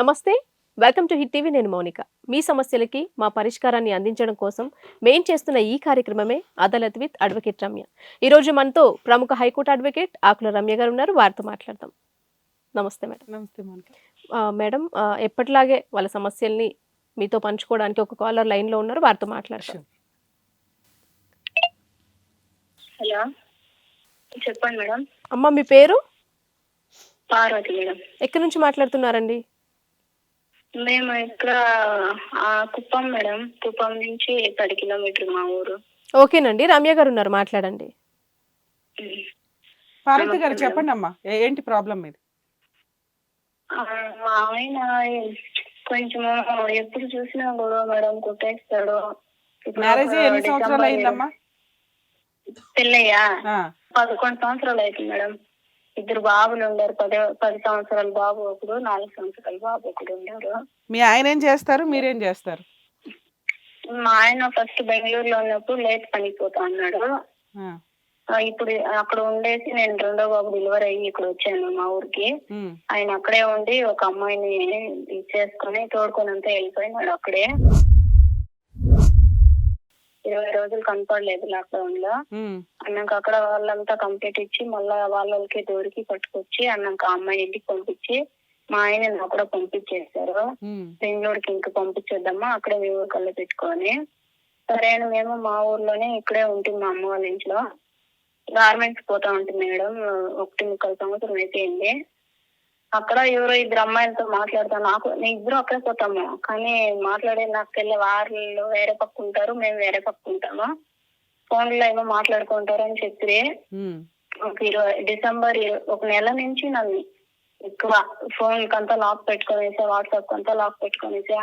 నమస్తే welcome to hit TV నేను మౌనిక. మీ సమస్యలకి మా పరిష్కారాన్ని అందించడం కోసం మేం చేస్తున్న ఈ కార్యక్రమమే అదాలత్ విత్ అడ్వకేట్ రమ్య. ఈ రోజు మనతో ప్రముఖ హైకోర్టు అడ్వకేట్ ఆకుల రమ్య గారు ఉన్నారు వారితో మాట్లాడదాం. నమస్తే మేడం. నమస్తే మోనిక. మేడం ఎప్పటిలాగే వాళ్ళ సమస్యల్ని మీతో పంచుకోవడానికి ఒక కాలర్ లైన్లో ఉన్నారు వారితో మాట్లాడతాం హలో. చెప్పండి మేడం. అమ్మ మీ పేరు? పార్వతి మేడం. ఎక్కడి నుంచి మాట్లాడుతున్నారండి? మేము ఇక్కడ ఆ, కుప్పం మేడం. కుప్పం నుంచి పది కిలోమీటర్ మా ఊరు. ఓకేనండి. రమ్య గారు ఉన్నారు. మాట్లాడండి. పార్వతి గారు చెప్పండి అమ్మా ఏంటి ప్రాబ్లం మీది? ఆయన కొంచెం ఎప్పుడు చూసినా గొడవ మేడం కొట్టేస్తాడు. మ్యారేజ్ ఎన్ని సంవత్సరాలు అయిందమ్మా పెళ్ళయ్యా? పదకొండు సంవత్సరాలు అవుతుంది మేడం. ఇద్దరు బాబులు ఉన్నారు పది పది సంవత్సరాల బాబు ఒకడు నాలుగు సంవత్సరాల బాబు ఒకడు ఉన్నారు మీ ఆయన ఏం చేస్తారు? మీరేం చేస్తారు? మా ఆయన ఫస్ట్ బెంగళూరులో ఉన్నప్పుడు లేట్ పనికి పోతా అన్నాడు. ఆ, ఆ, ఇప్పుడు అక్కడ ఉండేసి నేను రెండో బాబు డెలివరీ అయ్యి ఇక్కడ వచ్చాను మా ఊరికి. ఆయన అక్కడే ఉండి ఒక అమ్మాయిని చేసుకొని తోడుకొని అంతా వెళ్ళిపోయినాడు అక్కడే. ఇరవై రోజులు కనపడలేదు లాక్డౌన్లో. అన్నాక అక్కడ వాళ్ళంతా కంప్లీట్ ఇచ్చి మళ్ళా వాళ్ళకి దూరికి పట్టుకొచ్చి అన్నాక అమ్మాయి ఇంటికి పంపించి మా ఆయన నాకు కూడా పంపించేశారు. బెంగళూరుకి ఇంకా పంపించేద్దామా అక్కడే మీ ఊరు కళ్ళు పెట్టుకొని. సరే అని మేము మా ఊర్లోనే ఇక్కడే ఉంటుంది మా అమ్మ వాళ్ళ ఇంట్లో. గార్మెంట్స్ పోతా ఉంటుంది మేడం ఒకటి ముక్కల సంవత్సరం అయిపోయింది. అక్కడ ఎవరో ఇద్దరు అమ్మాయిలతో మాట్లాడతాం నాకు నేను ఇద్దరు అక్కడే పోతాము. కానీ మాట్లాడే నాకు తెలియ వాళ్ళు వేరే పక్క ఉంటారు మేము వేరే పక్క ఉంటాము. ఫోన్లో ఏమో మాట్లాడుకుంటారు అని చెప్పి ఒక ఇరవై డిసెంబర్ ఒక నెల నుంచి నన్ను ఎక్కువ ఫోన్ కంతా లాక్ పెట్టుకునేసా వాట్సాప్ కంతా లాక్ పెట్టుకునేసా.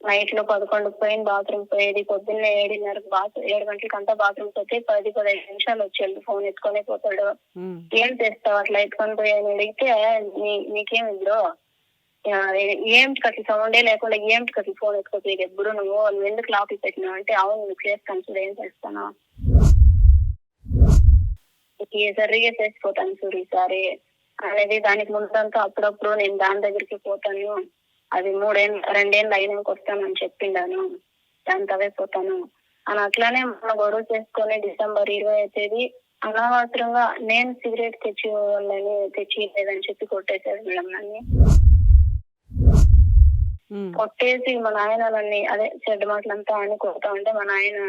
నైట్లో పదకొండు పోయిన బాత్రూమ్ పోయేది పొద్దున్నే ఏడున్నరకు బాత్ ఏడు గంటలకు అంతా బాత్రూమ్ పోతే పది పదిహేను నిమిషాలు వచ్చేది ఫోన్ ఎత్తుకొని పోతాడు. ఏం చేస్తావు అట్లా ఎత్తుకొని పోయి అని అడిగితే "నీ- నీకేం ఇద్దరు ఏమిటి అట్లా సౌండే లేకుండా ఏమిటి అట్లా ఫోన్ ఎత్తుకోపోయేది ఎప్పుడు నువ్వు? నువ్వు ఎందుకు లాక్ పెట్టినావు? అంటే అవును నువ్వు చేస్తాను చూడు ఏం చేస్తాను. సరిగా చేసిపోతాను చూడు ఈసారి అనేది దానికి ముందంతా అప్పుడప్పుడు నేను దాని దగ్గరికి పోతాను. అది మూడేళ్ళు రెండేళ్ళు అయినాక వస్తానని చెప్పిండాను. దాని తవే పోతాను. అని అట్లానే మన గొడవ చేసుకొని డిసెంబర్ ఇరవై తేదీ అనవసరంగా నేను సిగరెట్ తెచ్చి వాళ్ళని తెచ్చి లేదని చెప్పి కొట్టేశాడు మేడం నన్ను. కొట్టేసి మా నాయన నన్ను అదే చెడ్డ మాటలంతా అని కొడతా ఉంటే మా నాయన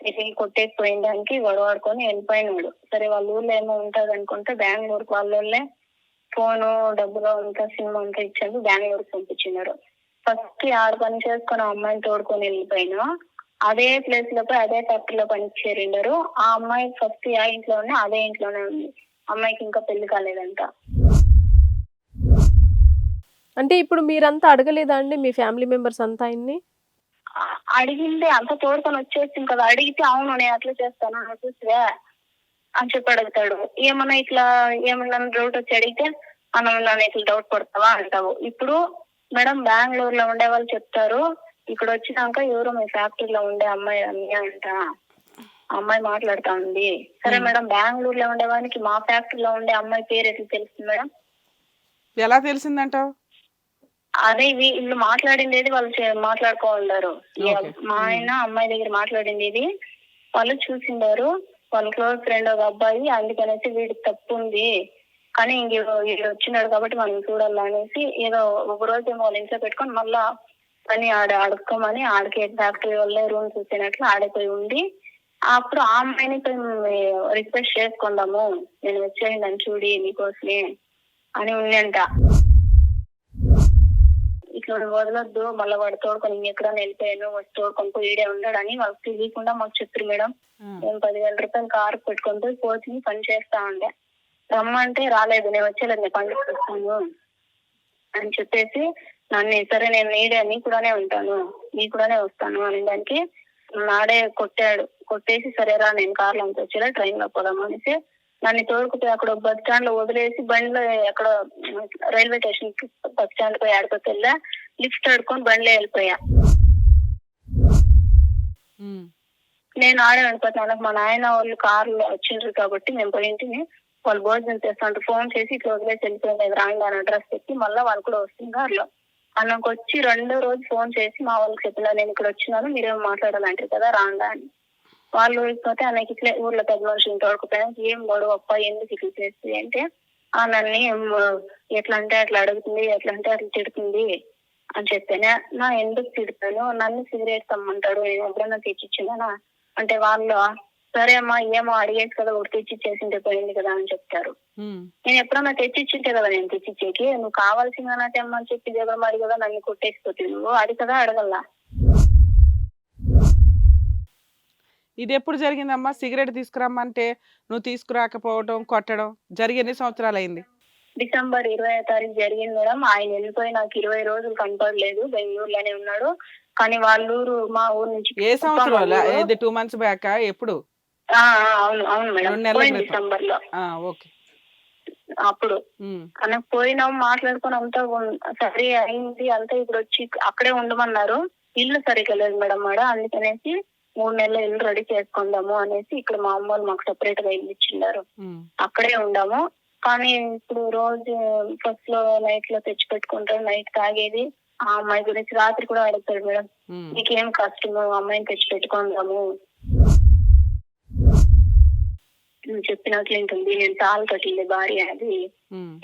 ఇది కొట్టేసి పోయిన దానికి గొడవాడుకొని వెళ్ళిపోయినాడు. సరే వాళ్ళ ఊర్లో ఏమో ఉంటది అనుకుంటే బెంగళూరుకి వాళ్ళ ఫోను డబ్బులు అంతా సినిమా అంతా ఇచ్చారు బెంగళూరుకి పంపించినారు. ఫస్ట్ ఆడ పని చేసుకొని ఆ అమ్మాయిని తోడుకొని వెళ్ళిపోయినా. అదే ప్లేస్లో పోయి అదే ఫ్యాక్టరీలో పని చేరిండారు ఆ అమ్మాయి ఫస్ట్ ఆ ఇంట్లోనే అదే ఇంట్లోనే ఉంది. అమ్మాయికి ఇంకా పెళ్ళి కాలేదంట. అంటే ఇప్పుడు మీరంతా అడగలేదా అండి మీ ఫ్యామిలీ మెంబర్స్ అంతా ఆయన్ని అడిగింది అంత తోడుకొని వచ్చేసింది కదా. అడిగితే అవును నేను అట్లా చేస్తాను చూసివే అని చెప్పి అడుగుతాడు. ఏమన్నా ఇట్లా ఏమన్నా డౌట్ వచ్చి అడిగితే మనం నన్ను ఇట్లా డౌట్ పడతావా అంటావు. ఇప్పుడు మేడం బెంగళూరులో ఉండే వాళ్ళు చెప్తారు ఇక్కడ వచ్చినాక ఎవరో మీ ఫ్యాక్టరీలో ఉండే అమ్మాయి రమ్య అంట. అమ్మాయి మాట్లాడుతా ఉంది సరే మేడం బెంగళూరులో ఉండే వానికి మా ఫ్యాక్టరీలో ఉండే అమ్మాయి పేరు ఎట్లా తెలుస్తుంది మేడం? ఎలా తెలిసిందంటావు? అదే వీళ్ళు మాట్లాడింది ఏది వాళ్ళు Okay. మా ఆయన అమ్మాయి దగ్గర మాట్లాడింది ఇది. వాళ్ళు చూసిండారు. వాళ్ళ క్లోజ్ ఫ్రెండ్ ఒక అబ్బాయి అందుకనేసి వీడికి తప్పు ఉంది కానీ ఇంక వీడు వచ్చినాడు కాబట్టి మనం చూడాలి అనేసి ఏదో ఒక రోజు ఏమో వాళ్ళ ఇంట్లో పెట్టుకొని మళ్ళా పని ఆడ అడుక్కోమని ఆడికి ఫ్యాక్టరీ వాళ్ళే రూమ్ చూసినట్లు ఆడిపోయి ఉండి అప్పుడు ఆ అమ్మాయిని రిక్వెస్ట్ చేసుకుందాము. నేను వచ్చేయండి చూడి నీకోసమే అని ఉందంట ఇట్లా వదలొద్దు మళ్ళీ వాడు తోడుకొని ఇంకెక్కడ వెళ్ళిపోయాను వాడు తోడుకొని ఈడే ఉన్నాడని వాళ్ళకి తెలియకుండా మాకు చెప్పారు మేడం. నేను పదివేల రూపాయలు కారు పెట్టుకొని పోయి కోచింగ్ పని చేస్తా ఉండే. రమ్మంటే రాలేదు నేను వచ్చేలేదు నేను పండుగ వస్తాను అని చెప్పేసి నన్ను సరే నేను నీడే నీ కూడానే ఉంటాను నీ కూడానే వస్తాను అనే దానికి నాడే కొట్టాడు. కొట్టేసి సరేరా నేను కార్లో అంత వచ్చేలా ట్రైన్లో పోదాం అనేసి నన్ను తోడుకుపోయి అక్కడ బస్ స్టాండ్లో వదిలేసి బండిలో ఎక్కడ రైల్వే స్టేషన్ బస్ స్టాండ్ పోయి ఆడుకోతే వెళ్ళా. లిఫ్ట్ ఆడుకొని బండిలో వెళ్ళిపోయా. నేను ఆడే వెళ్ళిపోతాను మా నాయన వాళ్ళు కార్లో వచ్చిండ్రు కాబట్టి మేము పోయింటిని వాళ్ళు భోజనం చేస్తాంటారు ఫోన్ చేసి ఇట్లా వదిలేసి వెళ్ళిపోయింది. రాంగ్ అని అడ్రస్ పెట్టి మళ్ళీ వాళ్ళు కూడా వస్తుంది కార్లో మనకు వచ్చి రెండో రోజు ఫోన్ చేసి మా వాళ్ళకి చెప్పిన నేను ఇక్కడ వచ్చినాను మీరేం మాట్లాడాలంటారు కదా రాండా అని. వాళ్ళు పోతే ఆయనకి ఇట్లే ఊర్లో పెద్ద మనుషులు తోడుకుపోయినా ఏం గొడవ అప్ప ఎందుకు ఇట్లా చేస్తుంది అంటే ఆ నన్ను ఎట్లా అంటే అట్లా అడుగుతుంది ఎట్లా అంటే అట్లా తిడుతుంది అని చెప్పాను. నా ఎందుకు తిడతాను? నన్ను సిగరెట్ తమ్మంటాడు నేను ఎప్పుడైనా తెచ్చిచ్చినా అంటే వాళ్ళు సరే అమ్మా ఏమో అడిగేసి కదా ఒకటి తెచ్చిచ్చేసింటే పోయింది కదా అని చెప్తారు. నేను ఎప్పుడన్నా తెచ్చిచ్చింటే కదా నేను తెచ్చిచ్చేకి నువ్వు కావాల్సిన తెమ్మని చెప్పి జగడమాడి కదా నన్ను కొట్టేసిపోతుంది నువ్వు. అది కదా అడగల్లా. ఇది ఎప్పుడు జరిగిందమ్మా? సిగరెట్ తీసుకురమ్మంటే నువ్వు తీసుకురాకపోవడం కొట్టడం జరిగి ఎన్ని సంవత్సరాలు అయింది డిసెంబర్ ఇరవై తారీఖు జరిగింది మేడం. ఆయన వెళ్ళిపోయి నాకు ఇరవై రోజులు కనపడలేదు బెంగళూరులోనే ఉన్నాడు. కానీ వాళ్ళ ఊరు మా ఊరు నుంచి ఏ సంవత్సరం టూ మంత్స్ బ్యాక్ ఎప్పుడు? అవును అవును మేడం. డిసెంబర్లో ఓకే. అప్పుడు. కనుక పోయినాం మాట్లాడుకొని అంతా సరే అయింది. అంతా ఇప్పుడు వచ్చి అక్కడే ఉండమన్నారు. ఇల్లు సరిగ్గా లేదు మేడం మేడం అందుకనేసి మూడు నెలలు ఇల్లు రెడీ చేసుకుందాము అనేసి ఇక్కడ మా అమ్మ మాకు సెపరేట్గా ఇల్లు ఇచ్చిండారు. అక్కడే ఉండాము. కానీ ఇప్పుడు రోజు ఫస్ట్లో నైట్లో తెచ్చి పెట్టుకుంటారు నైట్ తాగేది. ఆ అమ్మాయి గురించి రాత్రి కూడా అడుగుతాడు మేడం. ఉమ్. నీకేం కష్టము? అమ్మాయిని తెచ్చి పెట్టుకుందాము నువ్వు చెప్పినట్లు ఉంటుంది నేను తాళు కట్టింది భార్య అది.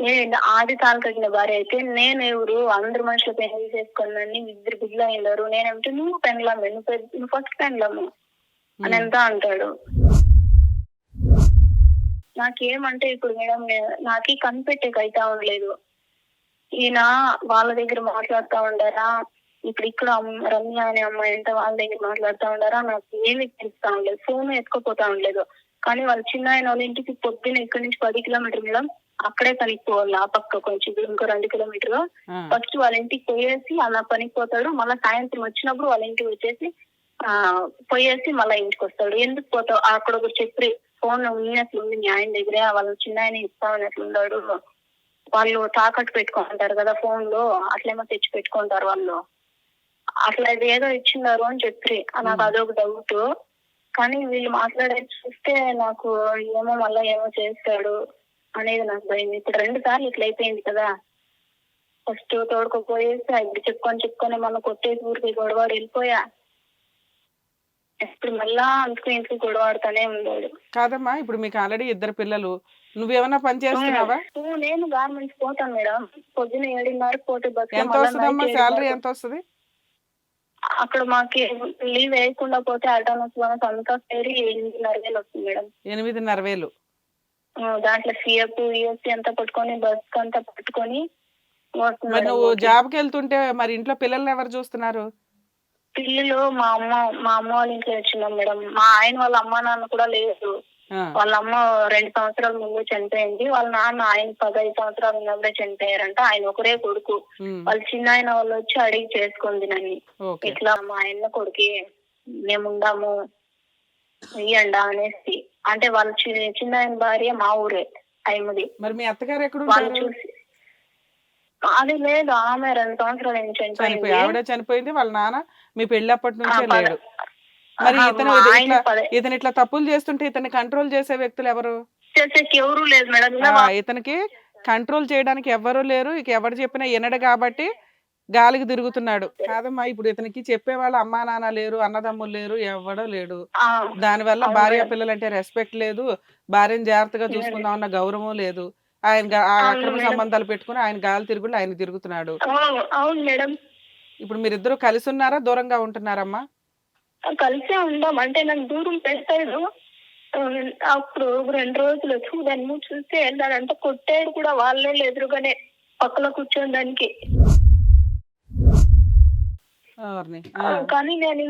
నేను ఆది తాళు కట్టిన భార్య అయితే నేను ఎవరు అందరు మనుషులు పెళ్ళి చేసుకున్నాను ఇద్దరు బిడ్డలు అయినారు. నేనేమిటి నువ్వు పెండ్లాము నువ్వు నువ్వు ఫస్ట్ పెండ్లాము అని ఎంత అంటాడు. నాకేమంటే ఇప్పుడు మేడం నాకి కనిపెట్టేకి అయితే ఉండలేదు ఈయన వాళ్ళ దగ్గర మాట్లాడుతా ఉండారా? ఇప్పుడు ఇక్కడ రమ్య అనే అమ్మాయి అంటే వాళ్ళ దగ్గర మాట్లాడుతా ఉండారా? నాకు ఏమి తెలుస్తా ఉండలేదు. ఫోన్ ఎత్తుకోపోతా ఉండలేదు. కానీ వాళ్ళ చిన్న ఆయన వాళ్ళ ఇంటికి పొద్దున్న ఇక్కడి నుంచి పది కిలోమీటర్ మేడం. అక్కడే పనికి పోవాలి ఆ పక్క కొంచెం ఇంకో రెండు కిలోమీటర్. ఫస్ట్ వాళ్ళ ఇంటికి పోయేసి అలా పనికి పోతాడు మళ్ళీ సాయంత్రం వచ్చినప్పుడు వాళ్ళ ఇంటికి వచ్చేసి ఆ పోయేసి మళ్ళీ ఇంటికి వస్తాడు. ఎందుకు పోతావు? అక్కడ ఒకటి చెప్పి ఫోన్ ఉన్నట్లు ఉంది మీ ఆయన దగ్గరే వాళ్ళ చిన్న ఆయన ఇస్తామన్నట్లున్నాడు వాళ్ళు తాకట్టు పెట్టుకుంటారు కదా ఫోన్లో అట్లేమో తెచ్చి పెట్టుకుంటారు వాళ్ళు. అట్లా ఇది ఏదో ఇచ్చినారు అని చెప్పి నాకు అదొక డౌట్ కానీ వీళ్ళు మాట్లాడేది చూస్తే నాకు ఏమో మళ్ళీ ఏమో చేస్తాడు అనేది నాకు భయం. ఇప్పుడు రెండు సార్లు ఇట్లా అయిపోయింది కదా. ఫస్ట్ తోడుకోపోయేసి ఇప్పుడు చెప్పుకొని చెప్పుకొని మళ్ళీ కొట్టేసి ఊరికి గొడవాడు వెళ్ళిపోయా? ఇప్పుడు మళ్ళా అందుకు ఇంటికి గొడవాడుతానే ఉన్నాడు. కాదమ్మా ఇప్పుడు మీకు ఆల్రెడీ ఇద్దరు పిల్లలు. నువ్వేమన్నా పని చేస్తున్నావా? నేను గార్మెంట్స్ పోతాను మేడం. పొద్దున ఏడున్నర పోతే బస్ ఎంత వస్తుందమ్మా శాలరీ ఎంత వస్తుంది? అక్కడ మాకి లీవ్ వేయకుండా పోతే అటానస్ బోనస్ అంతా సేరి ఎనిమిదిన్నర వేలు వస్తుంది మేడం. ఎనిమిదిన్నర వేలు. దాంట్లో సిఎఫ్ యూఎస్సీ అంతా పట్టుకొని బస్ అంతా పట్టుకొని మరి నువ్వు. జాబ్కి వెళ్తుంటే మరి ఇంట్లో పిల్లల్ని ఎవరు చూస్తున్నారు? పిల్లలు మా అమ్మ మా అమ్మ వాళ్ళ ఇంట్లో వచ్చినాం మేడం. మా ఆయన వాళ్ళ అమ్మ నాన్న కూడా లేదు వాళ్ళ అమ్మ రెండు సంవత్సరాల ముందు చనిపోయింది. వాళ్ళ నాన్న ఆయన పదహైదు సంవత్సరాలు ఉన్నప్పుడే చనిపోయారంట. ఆయన ఒకరే కొడుకు. వాళ్ళ చిన్న ఆయన వాళ్ళు వచ్చి అడిగి చేసుకుంది నన్ను. ఇట్లా మా ఆయన కొడుకి మేము ఉండాము ఇయ్యండా అనేసి. అంటే వాళ్ళ చిన్న ఆయన భార్య మా ఊరే ఐమది. మరి మీ అత్తగారు ఎక్కడ వాళ్ళు చూసి అది లేదు ఆమె రెండు సంవత్సరాలు చనిపోయింది. ఆవిడ చనిపోయింది వాళ్ళ నాన్న మీ పెళ్ళప్పటి నుంచే ఆ, పద- లేడు. మరి ఇతను ఇట్లా ఇతను ఇట్లా తప్పులు చేస్తుంటే ఇతన్ని కంట్రోల్ చేసే వ్యక్తులు ఎవరు? ఎవరు లేదు మేడం. ఇతనికి కంట్రోల్ చేయడానికి ఎవ్వరూ లేరు. ఇక ఎవరు చెప్పినా వినడు కాబట్టి గాలికి తిరుగుతున్నాడు. కాదమ్మా ఇప్పుడు ఇతనికి చెప్పే వాళ్ళ అమ్మా నాన్న లేరు అన్నదమ్ములు లేరు ఎవడో లేడు. ఆ, దానివల్ల అవును భార్య మేడం. పిల్లలు అంటే రెస్పెక్ట్ లేదు. భార్యను జాగ్రత్తగా చూసుకుందాం అన్న గౌరవం లేదు. ఆయన అక్రమ. సంబంధాలు పెట్టుకుని ఆయన గాలి తిరుగుడు ఆయన తిరుగుతున్నాడు. అవును మేడం. ఇప్పుడు మీరిద్దరు కలిసి ఉన్నారా? దూరంగా ఉంటున్నారమ్మా? కలిసే ఉందాం. అంటే నాకు దూరం పెట్టాడు అప్పుడు రెండు రోజులు చూడను చూస్తే దానంతా కొట్టాడు కూడా వాళ్ళే ఎదురుగానే పక్కన కూర్చొని దానికి. కానీ నేను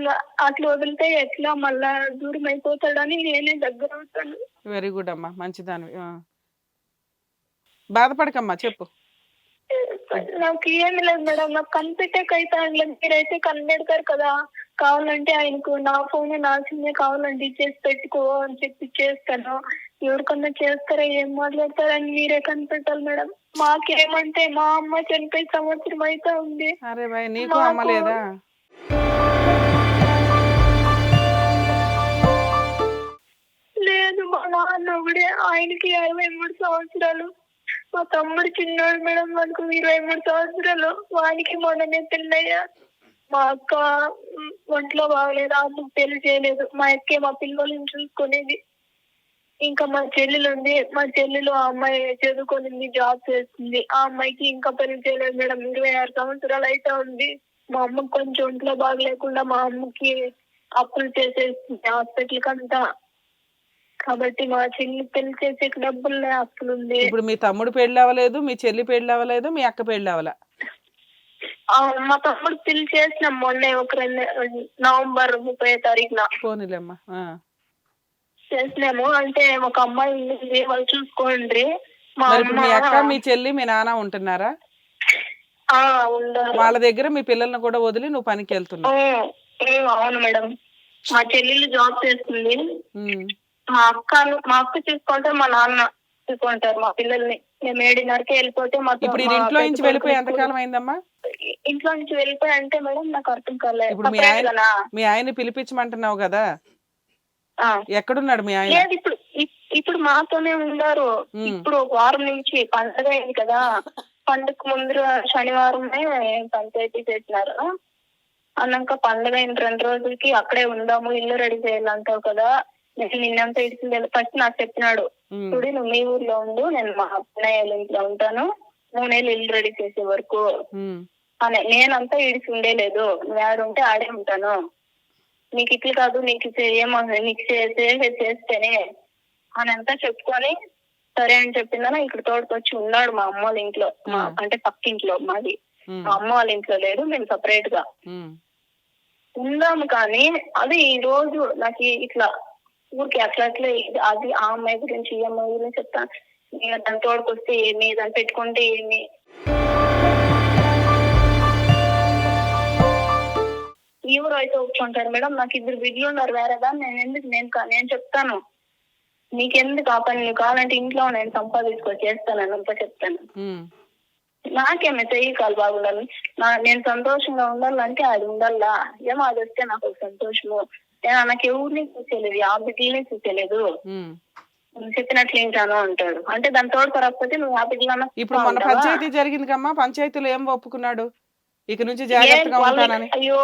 అట్లా వదిలితే ఎట్లా మళ్ళా దూరం అయిపోతాడని నేనే దగ్గర అవుతాను వెరీ గుడ్ అమ్మా. మంచిదాని బాధపడకమ్మా చెప్పు. నాకు ఏమి లేదు మేడం. నాకు కనిపెట్టేకైతే లేదు మీరైతే కనిపెడతారు కదా. కావాలంటే ఆయనకు నా ఫోన్ నా సిమ్మే కావాలంటే ఇచ్చేసి పెట్టుకో అని చెప్పి చేస్తాను. ఎవరికన్నా చేస్తారా ఏం మాట్లాడతారని మీరే కనిపెట్టాలి మేడం. మాకేమంటే మా అమ్మ చనిపోయి సంవత్సరం అయితే ఉంది. అరే నీకు అమ్మ మాకు- లేదా? లేదు మా నాన్న ఒకడే ఆయనకి అరవై మూడు సంవత్సరాలు. మా తమ్ముడు చిన్నోడు మేడం మనకు ఇరవై మూడు సంవత్సరాలు. వానికి మొన్ననే పెళ్ళయ్యా. మా అక్క ఒంట్లో బాగలేదు అమ్మకు పెళ్ళి చేయలేదు. మా అక్కే మా పిల్లల్ని చూసుకునేది. ఇంకా మా చెల్లెలు ఉంది. మా చెల్లెలు ఆ అమ్మాయి చదువుకునింది జాబ్ చేస్తుంది. ఆ అమ్మాయికి ఇంకా పెళ్ళి చేయలేదు మేడం. ఇరవై ఆరు సంవత్సరాలు అయితే ఉంది. మా అమ్మకి కొంచెం ఒంట్లో బాగలేకుండా మా అమ్మకి అప్పులు చేసేస్తుంది హాస్పిటల్ కంతా. కాబట్టి మా చెల్లి పెళ్ళి చేసే డబ్బులు అప్పులు ఉంది. ఇప్పుడు మీ తమ్ముడు పెళ్ళి అవ్వలేదు మీ చెల్లి పెళ్ళి అవ్వలేదు మీ అక్క పెళ్ళి అవ్వలే? మా తమ్ముడు పెళ్ళి చేసిన మొన్నే ఒక రెండు నవంబర్ ముప్పై తారీఖున. పోనీలేమ్మా ఆ. చేసినాము. అంటే ఒక అమ్మాయి ఉంది వాళ్ళు చూసుకోండి. మా మరి ఇప్పుడు మీ అక్క అమ్మ మీ చెల్లి మీ నాన్న ఉంటున్నారా? ఆ, వాళ్ళ దగ్గర మీ పిల్లల్ని కూడా వదిలి నువ్వు పనికి వెళ్తున్నావు. అవును మేడం. మా చెల్లెలు జాబ్ చేస్తుంది. ఉమ్. మా అక్క మా అక్క చూసుకుంటే మా నాన్న చూసుకుంటారు మా పిల్లల్ని. మేము ఏడున్నరకే వెళ్ళిపోతే మా ఇప్పుడు ఇంట్లో నుంచి వెళ్ళిపోయి స్కూల్- ఎంతకాలం అయిందమ్మా? ఇంట్లో నుంచి వెళ్ళిపోయి అంటే మేడం నాకు అర్థం కాలేదు. ఇప్పుడు మీ ఆయన-? మీ ఆయన్ని పిలిపించమంటున్నావు కదా. ఎక్కడున్నాడు మీ ఆయన? లేదు ఇప్పుడు ఇప్- ఇప్పుడు మాతోనే ఉన్నారు. ఇప్పుడు ఒక వారం నుంచి పండగ అయింది కదా. పండుగ ముందు శనివారమే పంచాయతీ చేసినారు అన్నాక పండగ అయిన రెండు రోజులకి అక్కడే ఉందాము ఇల్లు రెడీ చేయాలంటావు కదా. నేను నిన్నంతా ఇడిచింది ఫస్ట్ నాకు చెప్పినాడు. చూడు నువ్వు మీ ఊర్లో ఉండు నేను మా అన్నయ్య ఇంట్లో ఉంటాను మూడేళ్ళు ఇల్లు రెడీ చేసే వరకు. అని నేనంతా ఇడిచి ఉండేలేదు నువ్వు ఆడుంటే ఆడే ఉంటాను నీకు ఇట్లు కాదు నీకు ఏమో నీకు చే- చేసేది చేస్తేనే అని అంతా చెప్పుకొని సరే అని చెప్పిందని ఇక్కడ తోడుకొచ్చి ఉన్నాడు మా అమ్మ వాళ్ళ ఇంట్లో. అంటే పక్కింట్లో మాది ఉమ్. మా అమ్మ వాళ్ళ ఇంట్లో లేదు మేము సపరేట్గా. ఉందాము కానీ అది ఈ రోజు నాకు ఇట్లా ఊరికి అట్లా అట్లా అది ఆ అమ్మాయి గురించి ఈ అమ్మాయి గురించి చెప్తాను. నేను దాని తోడుకొస్తే ఏమి దాన్ని పెట్టుకుంటే ఏమి. ఎవరు అయితే ఒప్పుకుంటారు మేడం నాకు ఇద్దరు బిడ్డలు ఉన్నారు వేరేదా నేను ఎందుకు నేను నేను చెప్తాను. నీకెందుకు ఆ పని నువ్వు కావాలంటే ఇంట్లో నేను సంపాదించుకొని చేస్తాను అంతా చెప్తాను. నాకేమే చెయ్యి కాలు బాగుండాలి నా నేను సంతోషంగా ఉండాలంటే అది ఉండాలా? ఏమో అది వస్తే నాకు ఒక సంతోషము. నాకు ఎవరిని చూసేలేదు ఆ బిడ్డలనే చూసేలేదు చెప్పినట్లు ఏంటాను అంటాడు. అంటే దాని తోడు రాకపోతే నువ్వు ఆ బిడ్డలన్నా ఇప్పుడు ఉంటావా? పంచాయతీ జరిగింది కమ్మా పంచాయతీలో ఏం ఒప్పుకున్నాడు? ఇక నుంచి జాగ్రత్తగా ఉంటానని. అయ్యో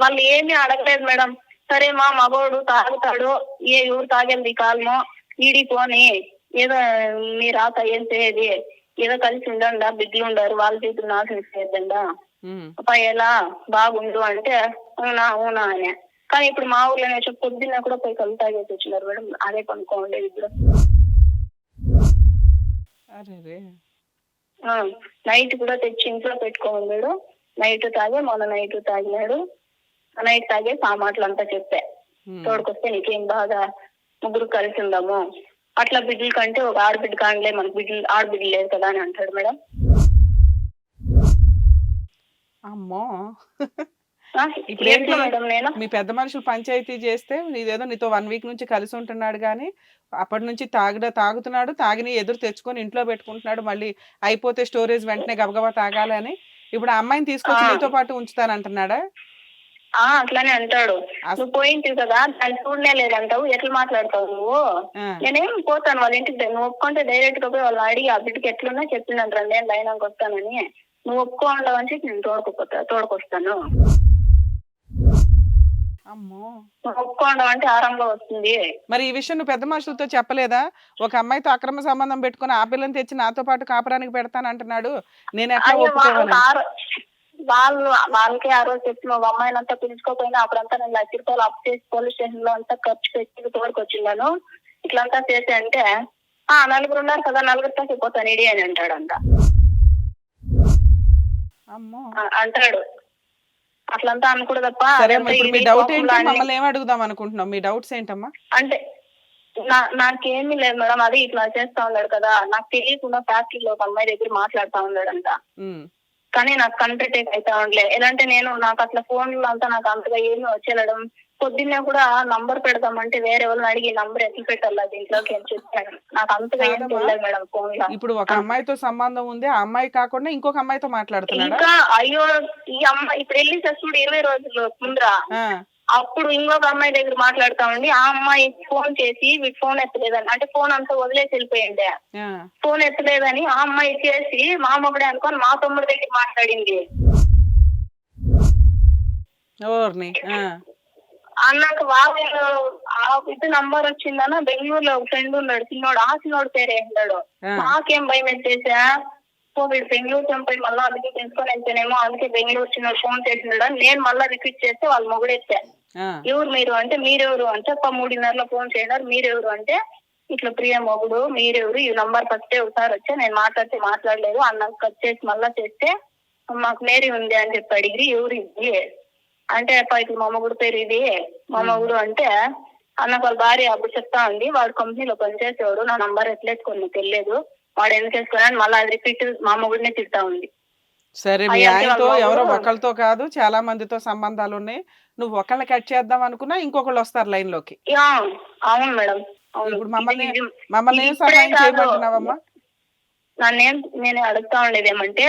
వాళ్ళు ఏమీ అడగలేదు మేడం. సరే మా మగోడు తాగుతాడు ఏ ఎవరు తాగేది కాలమో ఈడి పోని. ఏదో మీ రాత ఏం చేయది? ఏదో కలిసి ఉండండా బిడ్డలు ఉండారు వాళ్ళ చేతులు నాశనం చేయద్దండా ఎలా? బాగుండు అంటే అవునా అవునా అని. కానీ ఇప్పుడు మా ఊర్లో నేను పొద్దున్న కూడా పోయి కళ్ళు తాగేసి వచ్చినారు మేడం. అదే కొనుక్కోండి ఇప్పుడు నైట్ కూడా తెచ్చి ఇంట్లో పెట్టుకోమన్నాడు నైట్ తాగే మొన్న నైట్ తాగినాడు. నైట్ తాగే ఆ మాటలు అంతా చెప్పా. తోడుకొస్తే నీకేం బాగా ముగ్గురు కలిసి ఉందాము. అట్లా బిడ్డల కంటే ఒక ఆడబిడ్డ కానిలే మనకు బిడ్డలు ఆడబిడ్డ లేదు కదా అని అంటాడు మేడం. అమ్మో. ఇప్పుడు ఏంటి? నేను? మీ పెద్ద మనుషులు పంచాయతీ చేస్తే నీదేదో నీతో వన్ వీక్ నుంచి కలిసి ఉంటున్నాడు కానీ అప్పటి నుంచి తాగడ తాగుతున్నాడు తాగిని ఎదురు తెచ్చుకొని ఇంట్లో పెట్టుకుంటున్నాడు మళ్ళీ అయిపోతే స్టోరేజ్ వెంటనే గబగబా తాగాలి అని. ఇప్పుడు ఆ అమ్మాయిని తీసుకొచ్చి. నీతో పాటు ఉంచుతానంటున్నాడా ఆ అట్లానే అంటాడు. నువ్వు పోయింటివి కదా దాన్ని చూడనే లేదంటావు ఎట్లా మాట్లాడతావు నువ్వు. నేనేం పోతాను వాళ్ళ ఇంటికి? నువ్వు ఒప్పుకుంటే డైరెక్ట్గా పోయి వాళ్ళు అడిగి ఆ బిడ్డకి ఎట్లున్నా రెండు ఏళ్ళు అయినాక వస్తానని. నువ్వు ఒప్పుకోండవు అని చెప్పి నేను తోడుకుపోతా తోడుకొస్తాను. ఒప్పుకోండవు అంటే ఆరంభం వస్తుంది. మరి ఈ విషయం నువ్వు పెద్ద మనుషులతో చెప్పలేదా? ఒక అమ్మాయితో అక్రమ సంబంధం పెట్టుకుని ఆ పిల్లని తెచ్చి నాతో పాటు కాపురానికి నేను ఎట్లా ఒప్పుకోవాలి వాళ్ళకి ఆ రో- వాళ్ళు వాళ్ళకి ఆ రోజు చెప్పి మా అమ్మాయిని అంతా పిలుచుకోపోయినా అప్పుడంతా నేను లక్ష రూపాయలు అప్పు చేసి పోలీస్ స్టేషన్లో అంతా ఖర్చు పెట్టి తోడుకు వచ్చిన్నాను ఇట్లంతా చేసి అంటే ఆ నలుగురు ఉన్నారు కదా నలుగురితో చెప్పిపోతాను ఇడి అని అంటాడంట. అమ్మో. ఆ, అంటాడు. అట్లంతా అనుకూడదప్ప సరే అదంతా అమ్మా, ఇప్పుడు మీ ఇది డౌట్ కోపంలో ఏంటి? అన్ని- మమ్మల్ని ఏం అడుగుదాం అనుకుంటున్నాం మీ డౌట్స్ ఏంటమ్మా? అంటే నా నాకేమీ లేదు మేడం. అది ఇట్లా చేస్తా ఉన్నాడు కదా. నాకు తెలియకుండా ఫ్యాక్టరీలో ఒక అమ్మాయి దగ్గర మాట్లాడుతా ఉన్నాడంట. ఉమ్. కానీ నాకు కంట్రటేక్ అయితే ఉండలే. ఎలా అంటే నేను నాకు అట్లా ఫోన్లో అంతా నాకు అంతగా ఏమీ వచ్చేయడం పొద్దున్నే కూడా నంబర్ పెడదామంటే వేరే వాళ్ళని అడిగి నంబర్ ఎట్లా పెట్టాలి దీంట్లోకి అని చెప్పాను నాకు అంతగా ఏం. తెలియదు మేడం ఫోన్లో. ఇప్పుడు ఒక అమ్మాయితో సంబంధం ఉంది ఆ అమ్మాయి కాకుండా ఇంకొక అమ్మాయితో మాట్లాడుతున్నాడా? ఇంకా అయ్యో ఈ అమ్మాయి ఇప్పుడు వెళ్ళి చూడు ఇరవై రోజులు ముందర. ఆ, అప్పుడు ఇంకొక అమ్మాయి దగ్గర మాట్లాడుతా ఉండి ఆ అమ్మాయి ఫోన్ చేసి వీడు ఫోన్ ఎత్తలేదని అంటే ఫోన్ అంతా వదిలేసి వెళ్ళిపోయింది. ఆ, ఫోన్ ఎత్తలేదని ఆ అమ్మాయి చేసి మా మొగుడే అనుకొని మా తమ్ముడి దగ్గర మాట్లాడింది. ఓర్ని ఆ, అన్నాక వాళ్ళు ఆ ఇది నంబర్ వచ్చిందన్న బెంగళూరులో ఒక ఫ్రెండ్ ఉన్నాడు చిన్నోడు ఆ చిన్నోడు పేరు ఏంటాడు. నాకేం భయం ఎత్తేసా సో వీడు బెంగళూరు చంపాయి మళ్ళీ అందుకే తెలుసుకొని వెళ్తేనేమో అందుకే బెంగళూరు చిన్నోడు ఫోన్ చేసినాడు అని నేను మళ్ళీ రిపీట్ చేస్తే వాళ్ళు మొగుడెత్తా. ఎవరు మీరు అంటే మీరెవరు అంటే "అప్ప మూడున్నరలో ఫోన్ చేయడారు మీరెవరు అంటే ఇట్లా ప్రియ మొగుడు మీరెవరు ఈ నంబర్ ఫస్ట్ ఒకసారి వచ్చా నేను మాట్లాడితే మాట్లాడలేదు అన్నకు కట్ చేసి మళ్ళా చేస్తే మాకు మేరీ ఉంది అని చెప్పి అడిగి ఎవరు ఇది? అంటే అప్ప ఇట్లా మా మొగుడు పేరు ఇది. మా మొగుడు అంటే అన్నకు వాళ్ళ భార్య అప్పుడు చెప్తా ఉంది వాడు కంపెనీలో పనిచేసేవాడు నా నంబర్ ఎట్లేసుకొని తెలియదు. వాడు ఎందుకు వేసుకున్నాను మళ్ళీ అది రిపీట్ మా మొగుడినే తిడతా ఉంది. సరే మీ ఆయనతో ఎవరో ఒకళ్ళతో కాదు చాలా మందితో సంబంధాలు ఉన్నాయి. నువ్వు ఒకళ్ళని కట్ చేద్దాం అనుకున్నా ఇంకొకళ్ళు వస్తారు లైన్లోకి. అవును మేడం. అవును. ఇప్పుడు మమ్మల్ని మమ్మల్ని ఏం సహాయం నన్నేం నేను అడుగుతా ఉండేది ఏమంటే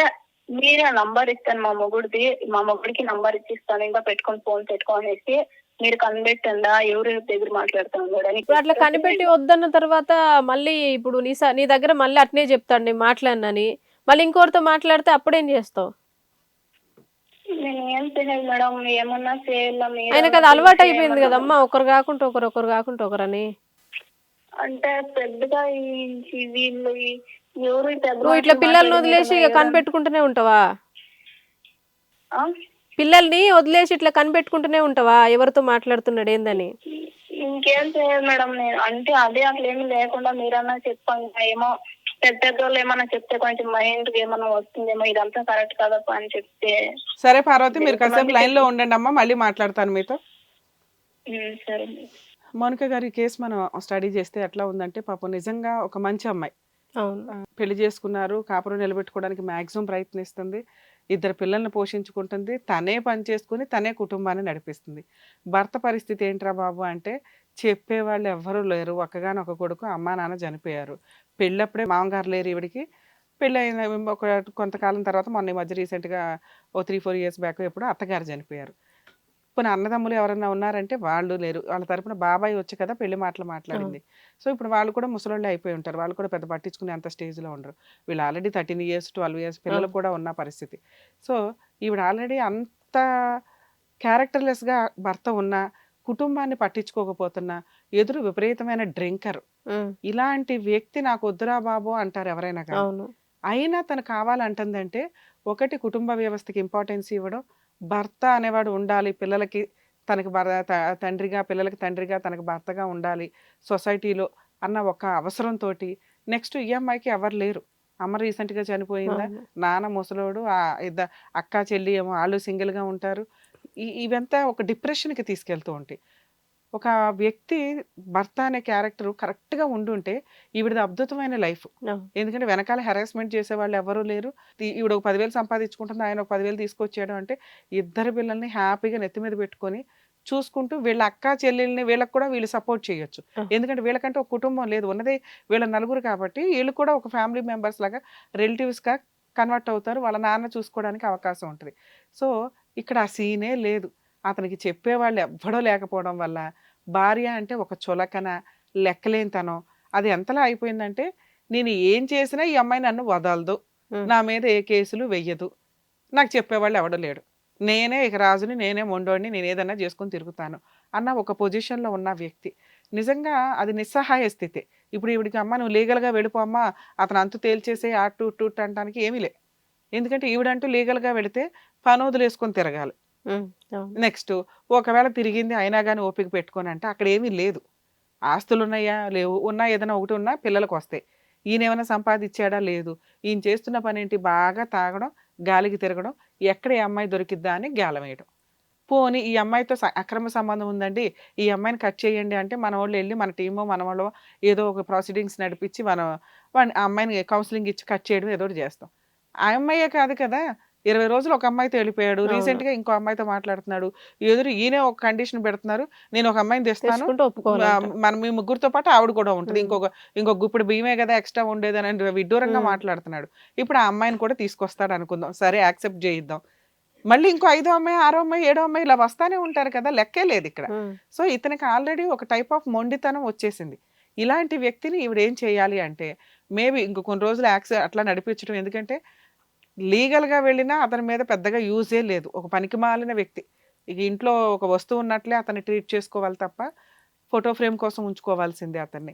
మీరే నంబర్ ఇస్తాను మా మొగుడిది మా మొగుడికి నంబర్ ఇచ్చిస్తాను. ఇంకా పెట్టుకొని ఫోన్ పెట్టుకోనేసి మీరు కనిపెట్టండా ఎవరి దగ్గర మాట్లాడుతా ఉన్నాడని ఇప్పుడు అట్లా కనిపెట్టి వద్దన్న తర్వాత మళ్ళీ ఇప్పుడు నీ నీ దగ్గర మళ్ళీ అట్నే చెప్తాడు నేను మాట్లాడినని. మళ్ళీ ఇంకోరితో మాట్లాడితే అప్పుడేం చేస్తావు? ఆయనకు అది అలవాటు అయిపోయింది కదమ్మా ఒకరు కాకుండా ఒకరు ఒకరు కాకుండా ఒకరని. అంటే పెద్దగా వీళ్ళు నువ్వు ఇట్లా పిల్లల్ని వదిలేసి ఇక. కనిపెట్టుకుంటూనే ఉంటావా? ఆ? పిల్లల్ని వదిలేసి ఇట్లా కనిపెట్టుకుంటూనే ఉంటావా? ఎవరితో మాట్లాడుతున్నాడు ఏందని? ఇంకేం చేయదు మేడం నేను. అంటే అదే అట్లా ఏమి లేకుండా మీరన్నా చెప్పండి. ఏమో పెద్ద పెద్దోళ్ళు ఏమన్నా చెప్తే కొంచెం మైండ్ ఏమన్నా వస్తుందేమో. ఇదంతా కరెక్ట్ కదప్ప అని చెప్తే. సరే పార్వతి మీరు కాసేపు లైన్లో ఉండండి అమ్మా. మళ్ళీ మాట్లాడతాను మీతో. సరే. మౌనిక గారి కేసు మనం స్టడీ చేస్తే ఎట్లా ఉందంటే పాపం నిజంగా ఒక మంచి అమ్మాయి. పెళ్ళి చేసుకున్నారు. కాపురం నిలబెట్టుకోవడానికి మాక్సిమం ప్రయత్నిస్తుంది. ఇద్దరు పిల్లల్ని పోషించుకుంటుంది. తనే పని చేసుకుని తనే కుటుంబాన్ని నడిపిస్తుంది. భర్త పరిస్థితి ఏంట్రా బాబు అంటే చెప్పేవాళ్ళు ఎవ్వరూ లేరు. ఒక్కగానొక కొడుకు అమ్మా నాన్న చనిపోయారు. పెళ్ళప్పుడే మామగారు లేరు ఈవిడికి. పెళ్ళి అయిన ఒక కొంతకాలం తర్వాత మొన్న ఈ మధ్య రీసెంట్గా ఓ త్రీ ఫోర్ ఇయర్స్ బ్యాక్ ఎప్పుడు అత్తగారు చనిపోయారు. ఇప్పుడు అన్నదమ్ములు ఎవరన్నా ఉన్నారంటే వాళ్ళు లేరు. వాళ్ళ తరపున బాబాయ్ వచ్చి కదా పెళ్ళి మాటలు మాట్లాడింది. సో ఇప్పుడు వాళ్ళు కూడా ముసలోళ్ళు అయిపోయి ఉంటారు. వాళ్ళు కూడా పెద్ద పట్టించుకునే అంత స్టేజ్లో ఉండరు. వీళ్ళు already thirteen years twelve years పిల్లలు కూడా ఉన్న పరిస్థితి. సో ఈవిడ ఆల్రెడీ అంత క్యారెక్టర్లెస్గా భర్త ఉన్న కుటుంబాన్ని పట్టించుకోకపోతున్నా ఎదురు విపరీతమైన డ్రింకర్. ఇలాంటి వ్యక్తి నాకు వద్దురా బాబు అంటారు ఎవరైనా కానీ. అయినా తను కావాలంటుందంటే ఒకటి కుటుంబ వ్యవస్థకి ఇంపార్టెన్స్ ఇవ్వడం భర్త అనేవాడు ఉండాలి. పిల్లలకి తనకి తండ్రిగా పిల్లలకి తండ్రిగా తనకి భర్తగా ఉండాలి సొసైటీలో అన్న ఒక అవసరంతో నెక్స్ట్ ఈఎంఐకి ఎవరు లేరు. అమ్మ రీసెంట్గా చనిపోయిందా. నాన్న ముసలోడు ఆ ఇద్ద అక్క చెల్లి ఏమో వాళ్ళు సింగిల్గా ఉంటారు. ఈ- ఇవంతా ఒక డిప్రెషన్కి తీసుకెళ్తూ ఉంటాయి ఒక వ్యక్తి భర్త అనే క్యారెక్టర్ కరెక్ట్గా ఉండుంటే ఈవిడది అద్భుతమైన లైఫ్. ఎందుకంటే వెనకాల హెరాస్మెంట్ చేసే వాళ్ళు ఎవరూ లేరు. ఈవిడ ఒక పదివేలు సంపాదించుకుంటుంది ఆయన ఒక పదివేలు తీసుకొచ్చాడు అంటే ఇద్దరు పిల్లల్ని హ్యాపీగా నెత్తి మీద పెట్టుకొని చూసుకుంటూ వీళ్ళ అక్క చెల్లెల్ని వీళ్ళకి కూడా వీళ్ళు సపోర్ట్ చేయొచ్చు. ఎందుకంటే వీళ్ళకంటే ఒక కుటుంబం లేదు. ఉన్నదే వీళ్ళ నలుగురు కాబట్టి వీళ్ళు కూడా ఒక ఫ్యామిలీ మెంబర్స్ లాగా రిలేటివ్స్గా కన్వర్ట్ అవుతారు. వాళ్ళ నాన్న చూసుకోవడానికి అవకాశం ఉంటుంది. సో ఇక్కడ ఆ సీనే లేదు. అతనికి చెప్పేవాళ్ళు ఎవ్వడో లేకపోవడం వల్ల భార్య అంటే ఒక చులకన లెక్కలేనితనం. అది ఎంతలా అయిపోయిందంటే నేను ఏం చేసినా ఈ అమ్మాయి నన్ను వదలదు. నా మీద ఏ కేసులు వెయ్యదు నాకు చెప్పేవాళ్ళు ఎవడో లేడు. నేనే ఇక రాజుని నేనే మొండోడిని నేను ఏదైనా చేసుకొని తిరుగుతాను అన్న ఒక పొజిషన్లో ఉన్న వ్యక్తి. నిజంగా అది నిస్సహాయ స్థితి. ఇప్పుడు ఈవిడికి అమ్మ నువ్వు లీగల్గా వెళ్ళిపో అమ్మా. అతను అంతు తేల్చేసే ఆ టూ టూ అనడానికి ఏమీ లే ఎందుకంటే ఈవిడంటూ లీగల్గా వెళితే పని వదిలేసుకొని తిరగాలి. అవును. నెక్స్ట్ ఒకవేళ తిరిగింది అయినా కానీ ఓపిక పెట్టుకొని అంటే అక్కడ ఏమీ లేదు. ఆస్తులు ఉన్నాయా లేవు. ఉన్నా ఏదైనా ఒకటి ఉన్నా పిల్లలకు వస్తాయి. ఈయన ఏమైనా సంపాదించాడా? లేదు. ఈయన చేస్తున్న పని ఏంటి బాగా తాగడం గాలికి తిరగడం ఎక్కడ ఈ అమ్మాయి దొరికిద్దా అని గాలం వేయడం పోనీ ఈ అమ్మాయితో స- అక్రమ సంబంధం ఉందండి. ఈ అమ్మాయిని కట్ చేయండి అంటే మన వాళ్ళు వెళ్ళి మన టీమో మన వాళ్ళు ఏదో ఒక ప్రొసీడింగ్స్ నడిపించి మనం వాడిని ఆ అమ్మాయిని కౌన్సిలింగ్ ఇచ్చి కట్ చేయడం ఏదో ఒకటి చేస్తాం. ఆ అమ్మాయే కాదు కదా? ఇరవై రోజులు ఒక అమ్మాయితో వెళ్ళిపోయాడు. రీసెంట్గా ఇంకో అమ్మాయితో మాట్లాడుతున్నాడు. ఎదురు ఈయనే ఒక కండిషన్ పెడుతున్నారు. నేను ఒక అమ్మాయిని తెస్తాను. మన మీ ముగ్గురితో పాటు ఆవిడ కూడా ఉంటుంది. ఇంకొక ఇంకొక గుప్పుడు బియ్యమే కదా ఎక్స్ట్రా ఉండేదని విడ్డూరంగా ఉమ్. మాట్లాడుతున్నాడు. ఇప్పుడు ఆ అమ్మాయిని కూడా తీసుకొస్తాడు అనుకుందాం. సరే యాక్సెప్ట్ చేయిద్దాం. మళ్ళీ ఇంకో ఐదో అమ్మాయి ఆరో అమ్మాయి ఏడో అమ్మాయి ఇలా వస్తానే ఉంటారు కదా. లెక్కే లేదు ఇక్కడ. సో ఇతనికి ఆల్రెడీ ఒక టైప్ ఆఫ్ మొండితనం వచ్చేసింది. ఇలాంటి వ్యక్తిని ఈవిడ ఏం చేయాలి అంటే మేబీ ఇంకో కొన్ని రోజులు యాక్సి అట్లా నడిపించడం ఎందుకంటే లీగల్గా వెళ్ళినా అతని మీద పెద్దగా యూజే లేదు. ఒక పనికి మాలిన వ్యక్తి. ఇక ఇంట్లో ఒక వస్తువు ఉన్నట్లే అతన్ని ట్రీట్ చేసుకోవాలి తప్ప ఫోటో ఫ్రేమ్ కోసం ఉంచుకోవాల్సిందే అతన్ని.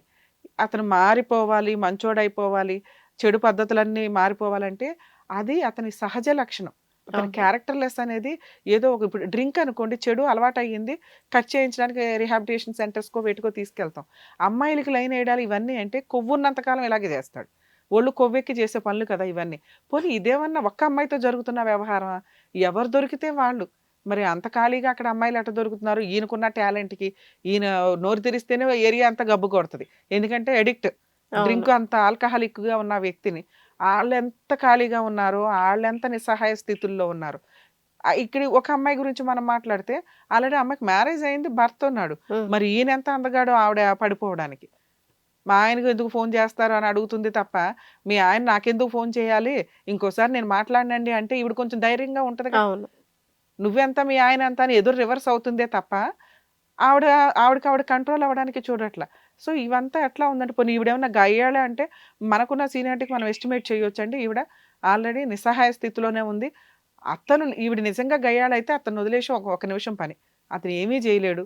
అతను మారిపోవాలి మంచోడైపోవాలి చెడు పద్ధతులన్నీ మారిపోవాలంటే అది అతని సహజ లక్షణం. అతని. క్యారెక్టర్ లెస్ అనేది ఏదో ఒక ఇప్పుడు డ్రింక్ అనుకోండి చెడు అలవాటు అయ్యింది కట్ చేయించడానికి రిహాబిటేషన్ సెంటర్స్కో వేటికో తీసుకెళ్తాం. అమ్మాయిలకి లైన్ వేయడాలు ఇవన్నీ అంటే కొవ్వు ఉన్నంతకాలం ఇలాగే చేస్తాడు. ఒళ్ళు కొవ్వెక్కి చేసే పనులు కదా ఇవన్నీ. పోనీ ఇదేమన్నా ఒక్క అమ్మాయితో జరుగుతున్న వ్యవహారం ఎవరు దొరికితే వాళ్ళు? మరి అంత ఖాళీగా అక్కడ అమ్మాయిలు ఎట్ట దొరుకుతున్నారు? ఈయనకున్న టాలెంట్కి ఈయన నోరు తెరిస్తేనే ఏరియా అంతా గబ్బు కొడుతుంది. ఎందుకంటే ఎడిక్ట్. డ్రింక్ అంత ఆల్కహాలిక్గా ఉన్న వ్యక్తిని. వాళ్ళు ఎంత ఖాళీగా ఉన్నారో వాళ్ళు ఎంత నిస్సహాయ స్థితుల్లో ఉన్నారు. ఇక్కడ ఒక అమ్మాయి గురించి మనం మాట్లాడితే ఆల్రెడీ అమ్మాయికి మ్యారేజ్ అయింది భర్త ఉన్నాడు. మరి ఈయన ఎంత అందగాడో ఆవిడ పడిపోవడానికి. మా ఆయనకు ఎందుకు ఫోన్ చేస్తారు అని అడుగుతుంది తప్ప మీ ఆయన నాకెందుకు ఫోన్ చేయాలి? ఇంకోసారి నేను మాట్లాడినండి అంటే ఈవిడ కొంచెం ధైర్యంగా ఉంటది కదా. అవును. నువ్వెంత మీ ఆయన ఎంత అని ఎదురు రివర్స్ అవుతుందే తప్ప ఆవిడ ఆవిడకి ఆవిడ కంట్రోల్ అవ్వడానికి చూడట్ల. సో ఇవంతా ఎట్లా ఉందంటే పోనీ ఈవిడేమన్నా గయ్యాళే అంటే మనకున్న సీనియారిటీకి మనం ఎస్టిమేట్ చేయొచ్చు అండి ఈవిడ ఆల్రెడీ నిస్సహాయ స్థితిలోనే ఉంది. అతను ఈవిడ నిజంగా గయ్యాళైతే అతను వదిలేసి ఒక ఒక నిమిషం పని. అతను ఏమీ చేయలేడు.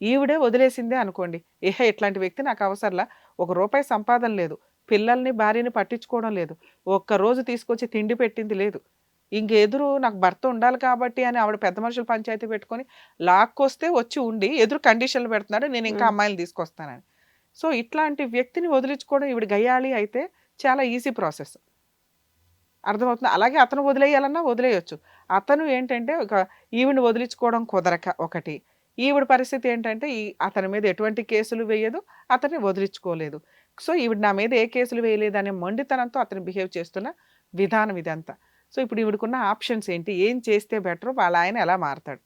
ఈవిడే వదిలేసిందే అనుకోండి. ఏహే ఇట్లాంటి వ్యక్తి నాకు అవసరంలా. ఒక రూపాయి సంపాదన లేదు. పిల్లల్ని భార్యని పట్టించుకోవడం లేదు. ఒక్క రోజు తీసుకొచ్చి తిండి పెట్టింది లేదు. ఇంక ఎదురు నాకు భర్త ఉండాలి కాబట్టి అని ఆవిడ పెద్ద మనుషులు పంచాయతీ పెట్టుకొని లాక్కొస్తే వచ్చి ఉండి ఎదురు కండిషన్లు పెడుతున్నాడు. నేను ఇంకా. అమ్మాయిలు తీసుకొస్తానని. సో ఇట్లాంటి వ్యక్తిని వదిలించుకోవడం ఈవిడ గయ్యాళి అయితే చాలా ఈజీ ప్రాసెస్. అర్థమవుతుంది? అలాగే అతను వదిలేయాలన్నా వదిలేయొచ్చు. అతను ఏంటంటే ఒక ఈవిని వదిలించుకోవడం కుదరక ఒకటి. ఈవిడ పరిస్థితి ఏంటంటే ఈ అతని మీద ఎటువంటి కేసులు వేయదు అతన్ని వదిలించుకోలేదు. సో ఈవిడ నా మీద ఏ కేసులు వేయలేదు అనే మొండితనంతో అతను బిహేవ్ చేస్తున్న విధానం ఇదంతా. సో ఇప్పుడు ఈవిడకున్న ఆప్షన్స్ ఏంటి? ఏం చేస్తే బెటర్? వాళ్ళ ఆయన ఎలా మారతాడు?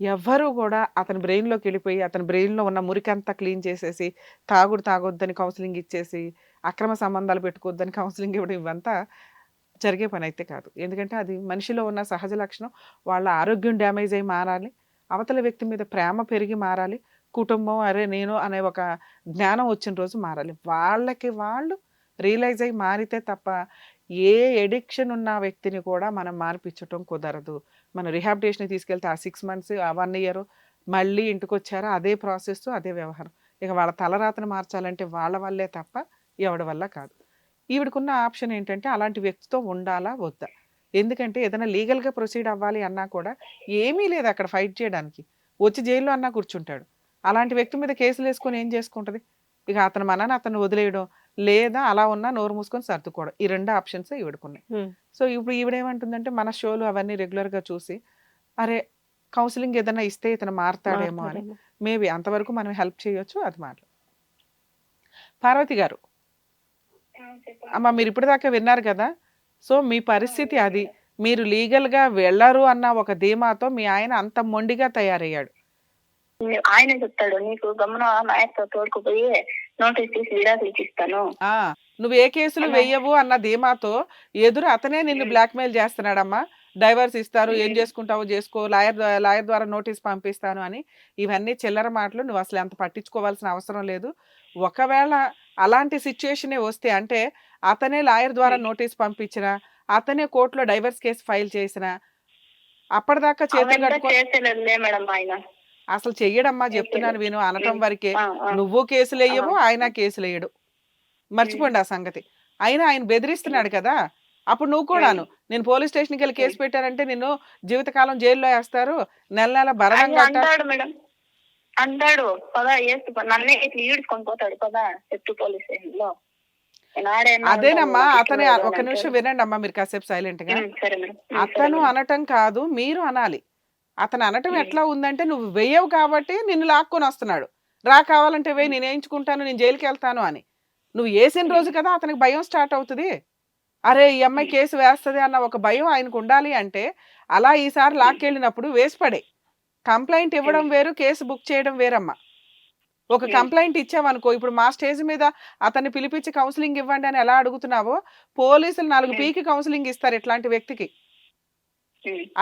ఎవ్వరూ కూడా అతని బ్రెయిన్లోకి వెళ్ళిపోయి అతని బ్రెయిన్లో ఉన్న మురికంతా క్లీన్ చేసేసి తాగుడు తాగొద్దని కౌన్సిలింగ్ ఇచ్చేసి అక్రమ సంబంధాలు పెట్టుకోవద్దని కౌన్సిలింగ్ ఇవ్వడం ఇవంతా జరిగే పని అయితే కాదు. ఎందుకంటే అది మనిషిలో ఉన్న సహజ లక్షణం. వాళ్ళ ఆరోగ్యం డ్యామేజ్ అయి మారాలి. అవతల వ్యక్తి మీద ప్రేమ పెరిగి మారాలి. కుటుంబం అరే నేను అనే ఒక జ్ఞానం వచ్చిన రోజు మారాలి. వాళ్ళకి వాళ్ళు రియలైజ్ అయ్యి మారితే తప్ప ఏ ఎడిక్షన్ ఉన్న వ్యక్తిని కూడా మనం మార్పించటం కుదరదు. మనం రిహాబిటేషన్ తీసుకెళ్తే ఆ సిక్స్ మంత్స్ ఆ వన్ ఇయర్ మళ్ళీ ఇంటికి వచ్చారా అదే ప్రాసెస్ అదే వ్యవహారం. ఇక వాళ్ళ తలరాతను మార్చాలంటే వాళ్ళ వల్లే తప్ప ఎవడి వల్ల కాదు. ఈవిడకున్న ఆప్షన్ ఏంటంటే అలాంటి వ్యక్తితో ఉండాలా వద్దా? ఎందుకంటే ఏదైనా లీగల్గా ప్రొసీడ్ అవ్వాలి అన్నా కూడా ఏమీ లేదు అక్కడ ఫైట్ చేయడానికి. వచ్చి జైల్లో అన్నా కూర్చుంటాడు. అలాంటి వ్యక్తి మీద కేసులు వేసుకొని ఏం చేసుకుంటది? ఇక అతను మనని అతను వదిలేయడం లేదా అలా ఉన్నా నోరు మూసుకొని సర్దుకోవడం. ఈ రెండు ఆప్షన్స్ ఈవిడకున్నాయి. సో ఇప్పుడు ఈవిడేమంటుందంటే మన షోలు అవన్నీ రెగ్యులర్గా చూసి అరే కౌన్సిలింగ్ ఏదైనా ఇస్తే ఇతను మారతాడేమో అని. మేబీ అంతవరకు మనం హెల్ప్ చేయొచ్చు అది మాటలు పార్వతి గారు. అమ్మ మీరు ఇప్పటిదాకా విన్నారు కదా? సో మీ పరిస్థితి అది. మీరు లీగల్గా వెళ్ళరు అన్న ఒక ధీమాతో మీ ఆయన అంత మొండిగా తయారయ్యాడు. ఆయన చెప్తాడు నీకు గమనం నాయకుతో తోడుకుపోయి నోటీస్ తీసి విడాకులు ఇచ్చిస్తాను. నువ్వు ఏ కేసులు అలా. వెయ్యవు అన్న ధీమాతో ఎదురు అతనే నిన్ను బ్లాక్మెయిల్ చేస్తున్నాడమ్మా. డైవర్స్ ఇస్తారు ఏం. చేసుకుంటావో చేసుకో లాయర్ లాయర్ ద్వారా నోటీస్ పంపిస్తాను అని. ఇవన్నీ చిల్లర మాటలు నువ్వు అసలు అంత పట్టించుకోవాల్సిన అవసరం లేదు. ఒకవేళ అలాంటి సిచ్యుయేషనే వస్తే అంటే అతనే లాయర్ ద్వారా. నోటీస్ పంపించిన అతనే కోర్టులో డైవర్స్ కేసు ఫైల్ చేసిన అప్పటిదాకా చేతులు కట్టుకో అసలు చెయ్యడమ్మా చెప్తున్నాను విను అనటం. వరకే. నువ్వు కేసులు వేయవు. ఆయన కేసులు వేయడు మర్చిపోండి ఆ సంగతి. అయినా ఆయన బెదిరిస్తున్నాడు కదా? అప్పుడు నువ్వు కూడాను. నేను పోలీస్ స్టేషన్కి వెళ్ళి కేసు పెట్టానంటే నిన్ను జీవితకాలం జైల్లో వేస్తారు నెల నెల భరణం ఆయన కట్ట అంటాడు. పదా నన్నే ఇట్లా పోతాడు. పదా చెట్టు పోలీస్ స్టేషన్లో అదేనమ్మా అతనే ఒక నిమిషం. వినండి అమ్మా మీరు కాసేపు సైలెంట్గా అతను. అనటం కాదు మీరు అనాలి. అతను అనటం. ఎట్లా ఉందంటే నువ్వు వేయవు కాబట్టి నిన్ను లాక్కొని వస్తున్నాడు. రా కావాలంటే వేయి నేను వేయించుకుంటాను నేను జైలుకి వెళ్తాను అని. నువ్వు వేసిన రోజు కదా అతనికి భయం స్టార్ట్ అవుతుంది? అరే ఈ అమ్మాయి మ్మ్. కేసు వేస్తుంది అన్న ఒక భయం ఆయనకు ఉండాలి అంటే అలా ఈసారి లాక్కెళ్ళినప్పుడు వేసి పడే. కంప్లైంట్ ఇవ్వడం వేరు కేసు బుక్ చేయడం వేరమ్మా. ఒక. కంప్లైంట్ ఇచ్చావనుకో ఇప్పుడు మా స్టేజ్ మీద అతన్ని పిలిపించి కౌన్సిలింగ్ ఇవ్వండి అని ఎలా అడుగుతున్నావో పోలీసులు నాలుగు. పీకి కౌన్సిలింగ్ ఇస్తారు ఇట్లాంటి వ్యక్తికి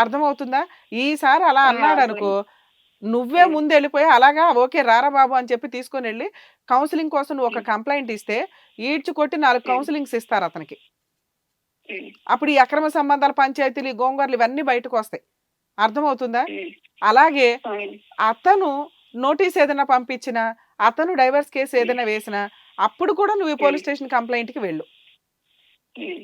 అర్థమవుతుందా ఈసారి అలా అన్నాడు అనుకో నువ్వే. ముందు వెళ్ళిపోయి అలాగా ఓకే రారా బాబు అని చెప్పి తీసుకొని వెళ్ళి కౌన్సిలింగ్ కోసం నువ్వు ఒక. కంప్లైంట్ ఇస్తే ఈడ్చి కొట్టి నాలుగు. కౌన్సిలింగ్స్ ఇస్తారు అతనికి అప్పుడు ఈ అక్రమ సంబంధాల పంచాయతీలు ఈ గోంగూరలు ఇవన్నీ బయటకు వస్తాయి అర్థమవుతుందా అలాగే. అతను నోటీస్ ఏదైనా పంపించినా అతను డైవర్స్ కేసు ఏదైనా వేసినా అప్పుడు కూడా నువ్వు ఈ పోలీస్ స్టేషన్ కంప్లైంట్కి వెళ్ళు ఉమ్,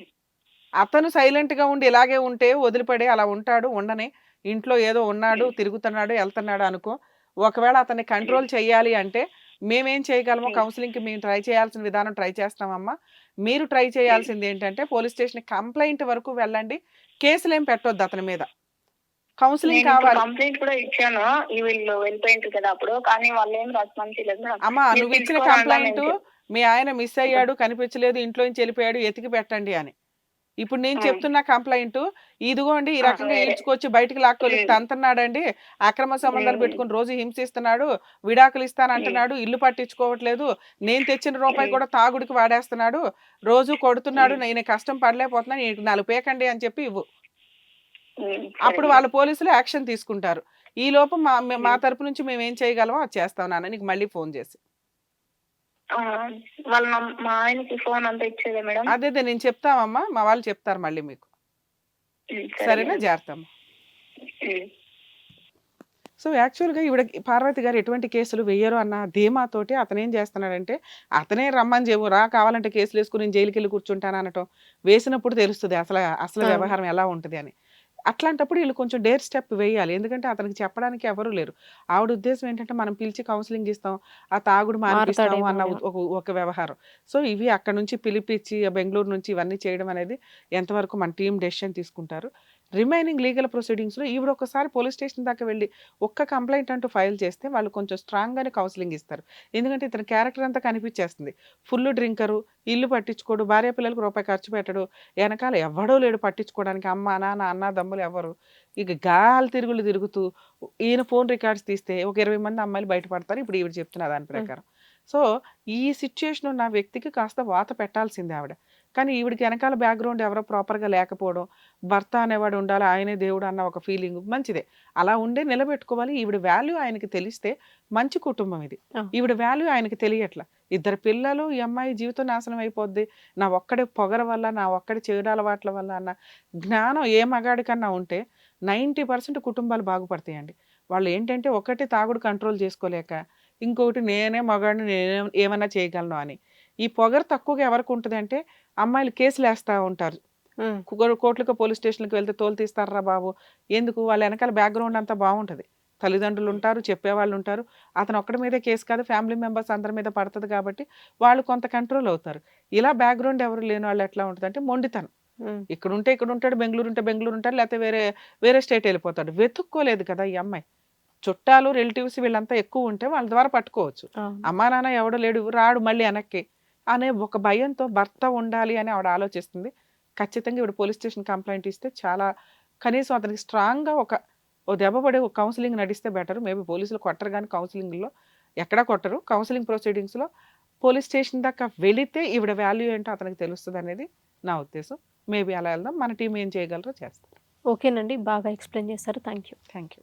అతను సైలెంట్గా ఉండి ఇలాగే ఉంటే వదిలిపడే అలా ఉంటాడు ఉండని ఇంట్లో ఏదో ఉన్నాడు. తిరుగుతున్నాడు వెళ్తున్నాడు అనుకో ఒకవేళ అతన్ని కంట్రోల్ చేయాలి అంటే మేమేం చేయగలమో. కౌన్సిలింగ్కి మేము ట్రై చేయాల్సిన విధానం ట్రై చేస్తామమ్మా మీరు ట్రై చేయాల్సింది ఏంటంటే పోలీస్ స్టేషన్ కంప్లైంట్ వరకు వెళ్ళండి కేసులు ఏం పెట్టొద్దు అతని మీద కౌన్సిలింగ్ కావాలి కంప్లైంట్ కూడా ఇచ్చాను ఈ వీళ్ళు వెళ్ళిపోయింటారు కదా అప్పుడు కానీ వాళ్ళు ఏం రెస్పాన్స్ లేదు. అమ్మా నువ్వు ఇచ్చిన కంప్లైంట్ మీ ఆయన మిస్ అయ్యాడు కనిపించలేదు ఇంట్లో నుంచి వెళ్ళిపోయాడు ఎతికి పెట్టండి అని ఇప్పుడు నేను. చెప్తున్న కంప్లైంట్ ఇదిగోండి ఈ రకంగా వేరే. ఈడ్చుకొచ్చి బయటికి లాక్కొని ఉమ్. తంతున్నాడండి అక్రమ సంబంధాలు. పెట్టుకుని రోజు హింసిస్తున్నాడు విడాకులు ఇస్తానంటున్నాడు ఇల్లు పట్టించుకోవట్లేదు నేను తెచ్చిన రూపాయి. కూడా తాగుడికి వాడేస్తున్నాడు రోజు కొడుతున్నాడు. నేను కష్టం పడలేకపోతున్నాను నాలుగు పేకండి అని చెప్పి ఇవ్వు అప్పుడు వాళ్ళ పోలీసులు యాక్షన్ తీసుకుంటారు. ఈ లోపు మా మే-. తరపు నుంచి మేము ఏం చేయగలమో అది చేస్తాం నాన్న నీకు మళ్ళీ ఫోన్ చేసి. వాళ్ళ మా ఆయనకి ఫోన్ అంతా ఇచ్చేదే మేడం? అదే అదే నేను చెప్తామమ్మా మా వాళ్ళు చెప్తారు మళ్ళీ మీకు. సరేనా. జాగ్రత్త సో యాక్చువల్గా ఈవిడ పార్వతి గారు ఎటువంటి కేసులు వెయ్యరు అన్న ధీమాతోటి అతను ఏం చేస్తున్నాడంటే అతనే రమ్మని చెప్పు రా కావాలంటే కేసులు వేసుకుని నేను జైలుకి వెళ్ళి కూర్చుంటాను అనటం వేసినప్పుడు తెలుస్తుంది అసలు అసలు. వ్యవహారం ఎలా ఉంటుంది అని. అట్లాంటప్పుడు వీళ్ళు కొంచెం డేర్ స్టెప్ వేయాలి. ఎందుకంటే అతనికి చెప్పడానికి ఎవరు లేరు. ఆవిడ ఉద్దేశం ఏంటంటే మనం పిలిచి కౌన్సిలింగ్ ఇస్తాం ఆ తాగుడు మారతాడేమో అన్న అని. ఒక ఒక వ్యవహారం. సో ఇవి అక్కడ నుంచి పిలిపించి బెంగళూరు నుంచి ఇవన్నీ చేయడం అనేది ఎంతవరకు మన టీం డెసిషన్ తీసుకుంటారు. రిమైనింగ్ లీగల్ ప్రొసీడింగ్స్లో ఈవిడ ఒకసారి పోలీస్ స్టేషన్ దాకా వెళ్ళి ఒక్క కంప్లైంట్ అంటూ ఫైల్ చేస్తే వాళ్ళు కొంచెం స్ట్రాంగ్గానే కౌన్సిలింగ్ ఇస్తారు. ఎందుకంటే ఇతని క్యారెక్టర్ అంతా కనిపించేస్తుంది. ఫుల్ డ్రింకరు ఇల్లు పట్టించుకోడు భార్య పిల్లలకు రూపాయి ఖర్చు పెట్టడు వెనకాల ఎవడో లేడు పట్టించుకోవడానికి అమ్మ నాన్న అన్న దమ్ములు ఎవరు ఇక గాలి తిరుగులు తిరుగుతూ ఈయన ఫోన్ రికార్డ్స్ తీస్తే ఒక ఇరవై మంది అమ్మాయిలు బయటపడతారు. ఇప్పుడు ఈవిడ చెప్తున్న దాని ప్రకారం. సో ఈ సిచ్యుయేషన్ ఉన్న వ్యక్తికి కాస్త వాత పెట్టాల్సిందే ఆవిడ. కానీ ఈవిడికి వెనకాల బ్యాక్గ్రౌండ్ ఎవరో ప్రాపర్గా లేకపోవడం భర్త అనేవాడు ఉండాలి ఆయనే దేవుడు అన్న ఒక ఫీలింగ్ మంచిదే. అలా ఉండే నిలబెట్టుకోవాలి. ఈవిడ వాల్యూ ఆయనకి తెలిస్తే మంచి కుటుంబం ఇది. ఈవిడ వాల్యూ ఆయనకి తెలియట్లా. ఇద్దరు పిల్లలు ఈ అమ్మాయి జీవితం నాశనం అయిపోద్ది. నా ఒక్కడి పొగర వల్ల నా ఒక్కడి చెడు అలవాట్ల వల్ల అన్న జ్ఞానం ఏ మగాడికన్నా ఉంటే నైంటీ పర్సెంట్ కుటుంబాలు బాగుపడతాయండి. వాళ్ళు ఏంటంటే ఒకటి తాగుడు కంట్రోల్ చేసుకోలేక ఇంకొకటి నేనే మగాడిని నేనే ఏమైనా చేయగలను అని. ఈ పొగరు తక్కువగా ఎవరికి ఉంటుంది అంటే అమ్మాయిలు కేసులు వేస్తూ ఉంటారు. ఉమ్. కో- కోట్లకు పోలీస్ స్టేషన్కి వెళ్తే తోలు తీస్తారా బాబు? ఎందుకు? వాళ్ళ వెనకాల బ్యాక్గ్రౌండ్ అంతా బాగుంటుంది. తల్లిదండ్రులు ఉంటారు చెప్పేవాళ్ళు ఉంటారు. అతను ఒక్కడి మీదే కేసు కాదు ఫ్యామిలీ మెంబర్స్ అందరి మీద పడుతుంది కాబట్టి వాళ్ళు కొంత కంట్రోల్ అవుతారు. ఇలా బ్యాక్గ్రౌండ్ ఎవరు లేని వాళ్ళు ఎట్లా ఉంటుంది అంటే మొండితనం. ఇక్కడ ఉంటే ఇక్కడ ఉంటాడు బెంగళూరు ఉంటే బెంగళూరు ఉంటాడు లేకపోతే వేరే వేరే స్టేట్ వెళ్ళిపోతాడు. వెతుక్కోలేదు కదా ఈ అమ్మాయి. చుట్టాలు రిలేటివ్స్ వీళ్ళంతా ఎక్కువ ఉంటే వాళ్ళ ద్వారా పట్టుకోవచ్చు. అమ్మా నాన్న ఎవడో లేడు రాడు మళ్ళీ వెనక్కి. అనే ఒక భయంతో భర్త ఉండాలి అని ఆవిడ ఆలోచిస్తుంది. ఖచ్చితంగా ఇప్పుడు పోలీస్ స్టేషన్ కంప్లైంట్ ఇస్తే చాలా కనీసం అతనికి స్ట్రాంగ్గా ఒక ఓ దెబ్బ పడే ఒక కౌన్సిలింగ్ నడిస్తే బెటర్. మేబీ పోలీసులు కొట్టరు కానీ కౌన్సిలింగ్లో ఎక్కడా కొట్టరు. కౌన్సిలింగ్ ప్రొసీడింగ్స్లో పోలీస్ స్టేషన్ దాకా వెళితే ఈవిడ వాల్యూ ఏంటో అతనికి తెలుస్తుంది అనేది నా ఉద్దేశం. మేబీ అలా వెళ్దాం. మన టీం ఏం చేయగలరో చేస్తారు ఓకేనండి. బాగా ఎక్స్ప్లెయిన్ చేశారు. Thank you thank you